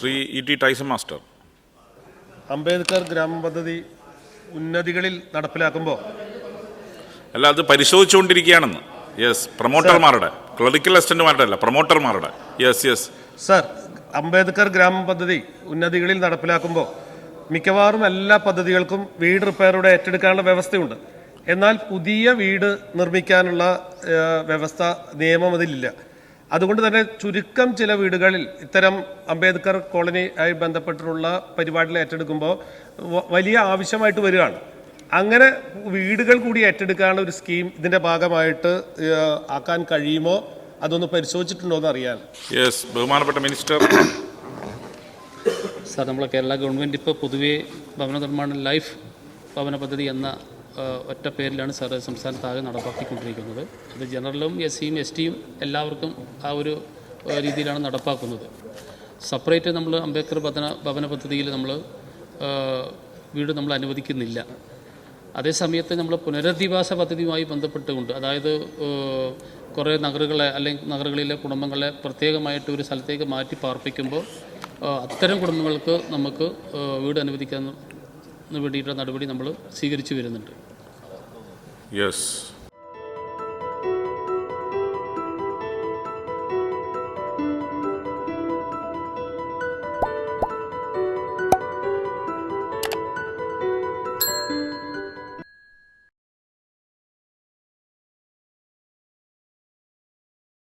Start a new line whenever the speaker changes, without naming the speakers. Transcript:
Shri E T Tyson master.
Ambedkar ഗ്രാമ പദ്ധതി ഉന്നതികളിൽ നടപ്പിലാക്കുമ്പോൾ
അല്ല അത് പരിശോധിച്ചുകൊണ്ടിരിക്കുകയാണെന്ന്. യെസ് പ്രൊമോട്ടർമാരുടെ ക്ലറിക്കൽ അസിസ്റ്റന്റുമാരുടെ അല്ല പ്രൊമോട്ടർമാരുടെ യെസ് യെസ്
സർ അംബേദ്കർ ഗ്രാമ പദ്ധതി ഉന്നതികളിൽ നടപ്പിലാക്കുമ്പോൾ മിക്കവാറും എല്ലാ പദ്ധതികൾക്കും വീട് റിപ്പയറുടെ ഏറ്റെടുക്കാനുള്ള വ്യവസ്ഥയുണ്ട്. എന്നാൽ പുതിയ വീട് നിർമ്മിക്കാനുള്ള വ്യവസ്ഥ നിയമം അതിലില്ല. അതുകൊണ്ട് തന്നെ ചുരുക്കം ചില വീടുകളിൽ ഇത്തരം അംബേദ്കർ കോളനി ആയി ബന്ധപ്പെട്ടിട്ടുള്ള പരിപാടികൾ ഏറ്റെടുക്കുമ്പോൾ വലിയ ആവശ്യമായിട്ട് വരികയാണ്. അങ്ങനെ വീടുകൾ കൂടി ഏറ്റെടുക്കാനുള്ള ഒരു സ്കീം ഇതിന്റെ ഭാഗമായിട്ട് ആക്കാൻ കഴിയുമോ? അതൊന്ന് പരിശോധിച്ചിട്ടുണ്ടോ എന്ന് അറിയാൻ.
യെസ് ബഹുമാനപ്പെട്ട മിനിസ്റ്റർ.
സാർ നമ്മളെ കേരള ഗവൺമെന്റ് ഇപ്പോൾ പൊതുവേ ഭവന നിർമ്മാണ ലൈഫ് ഭവന പദ്ധതി എന്ന ഒറ്റ പേരിലാണ് സാർ സംസ്ഥാനത്താകെ നടപ്പാക്കിക്കൊണ്ടിരിക്കുന്നത്. അത് ജനറലും എസ് സിയും എസ് ടിയും എല്ലാവർക്കും ആ ഒരു രീതിയിലാണ് നടപ്പാക്കുന്നത്. സെപ്പറേറ്റ് നമ്മൾ അംബേദ്കർ ഭവന ഭവന പദ്ധതിയിൽ നമ്മൾ വീട് നമ്മൾ അനുവദിക്കുന്നില്ല. അതേസമയത്ത് നമ്മൾ പുനരധിവാസ പദ്ധതിയുമായി ബന്ധപ്പെട്ടുകൊണ്ട് അതായത് കുറേ നഗറുകളെ അല്ലെങ്കിൽ നഗറുകളിലെ കുടുംബങ്ങളെ പ്രത്യേകമായിട്ട് ഒരു സ്ഥലത്തേക്ക് മാറ്റി പാർപ്പിക്കുമ്പോൾ അത്തരം കുടുംബങ്ങൾക്ക് നമുക്ക് വീട് അനുവദിക്കാൻ വേണ്ടിയിട്ടുള്ള നടപടി നമ്മൾ സ്വീകരിച്ചു വരുന്നുണ്ട്.
യെസ്